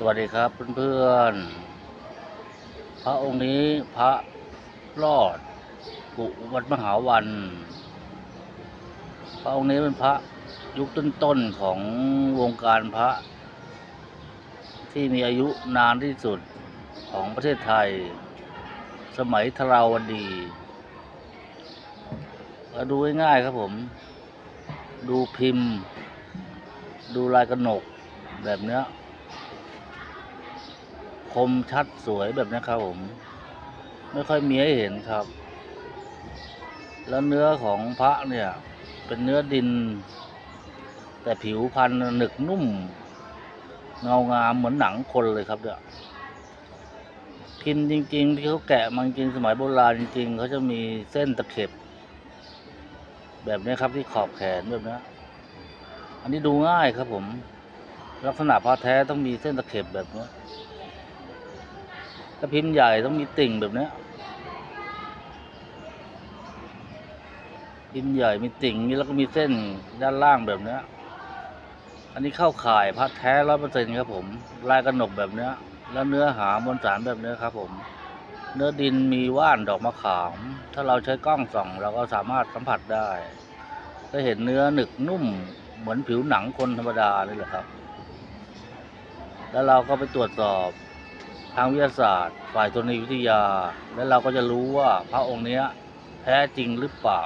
สวัสดีครับเพื่อนๆ พระองค์นี้พระรอด กุวัดมหาวัน พระองค์นี้เป็นพระยุคต้นๆของวงการพระ ที่มีอายุนานที่สุดของประเทศไทย สมัยธราวดีก็ดูง่ายๆครับผม ดูพิมพ์ ดูลายกระหนกแบบเนี้ย คมชัดสวยแบบนี้ครับผม ไม่ค่อยมีให้เห็นครับ แล้วเนื้อของพระเนี่ย เป็นเนื้อดิน แต่ผิวพันธุ์หนึกนุ่ม เงางามเหมือนหนังคนเลยครับเนี่ยพิมพ์จริงๆที่เขาแกะมาจริงสมัยโบราณจริงๆเขาจะมีเส้นตะเข็บ แบบนี้ครับที่ขอบแขนแบบนี้อันนี้ดูง่ายครับผม ลักษณะพระแท้ต้องมีเส้นตะเข็บแบบนี้ ถ้าพิมพ์ใหญ่ต้องมีติ่งแบบเนี้ยพิมพ์ใหญ่มีติ่งนี้แล้วก็มีเส้นด้านล่างแบบเนี้ยอันนี้เข้าข่ายพระแท้ร้อยเปอร์เซ็นต์ครับผมลายกระหนกแบบเนี้ยแล้วเนื้อหามวลสารแบบเนี้ยครับ ผม เนื้อดินมีว่านดอกมะขาม ถ้าเราใช้กล้องส่องเราก็สามารถสัมผัสได้จะเห็นเนื้อหนึกนุ่มเหมือนผิวหนังคนธรรมดาเลยแหละครับ แล้วเราก็ไปตรวจสอบางวิทยาศาสตร์ ฝ่ายธรณีวิทยา และเราก็จะรู้ว่าพระองค์เนี้ยแท้จริงหรือเปล่า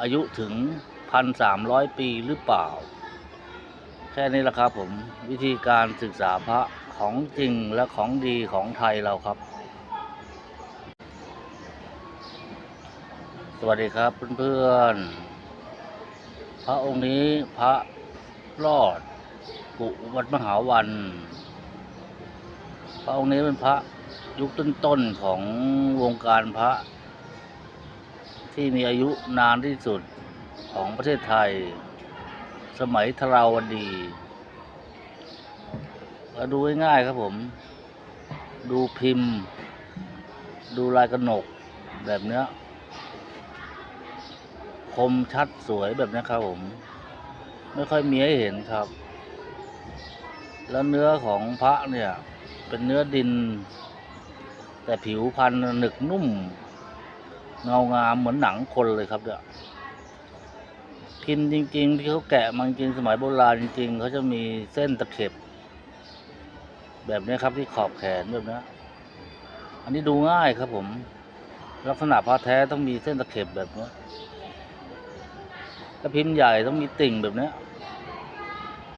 อายุถึงพันสามร้อยปีหรือเปล่า แค่นี้แหละครับผมวิธีการศึกษาพระของจริงและของดีของไทยเราครับ สวัสดีครับเพื่อนๆ พระองค์นี้พระรอด กุวัดมหาวัน พระองค์นี้เป็นพระยุคต้นๆของวงการพระ ที่มีอายุนานที่สุดของประเทศไทย สมัยธราวดีก็ดูง่ายๆครับผม ดูพิมพ์ ดูลายกระหนกแบบเนี้ยคมชัดสวยแบบนี้ครับผม ไม่ค่อยมีให้เห็นครับ แล้วเนื้อของพระเนี่ย เป็นเนื้อดิน แต่ผิวพันธุ์หนึกนุ่ม เงางามเหมือนหนังคนเลยครับเนี่ยพิมพ์จริงๆที่เขาแกะมาจริงสมัยโบราณจริงๆเขาจะมีเส้นตะเข็บ แบบนี้ครับที่ขอบแขนแบบนี้อันนี้ดูง่ายครับผม ลักษณะพระแท้ต้องมีเส้นตะเข็บแบบนี้ถ้าพิมพ์ใหญ่ต้องมีติ่งแบบนี้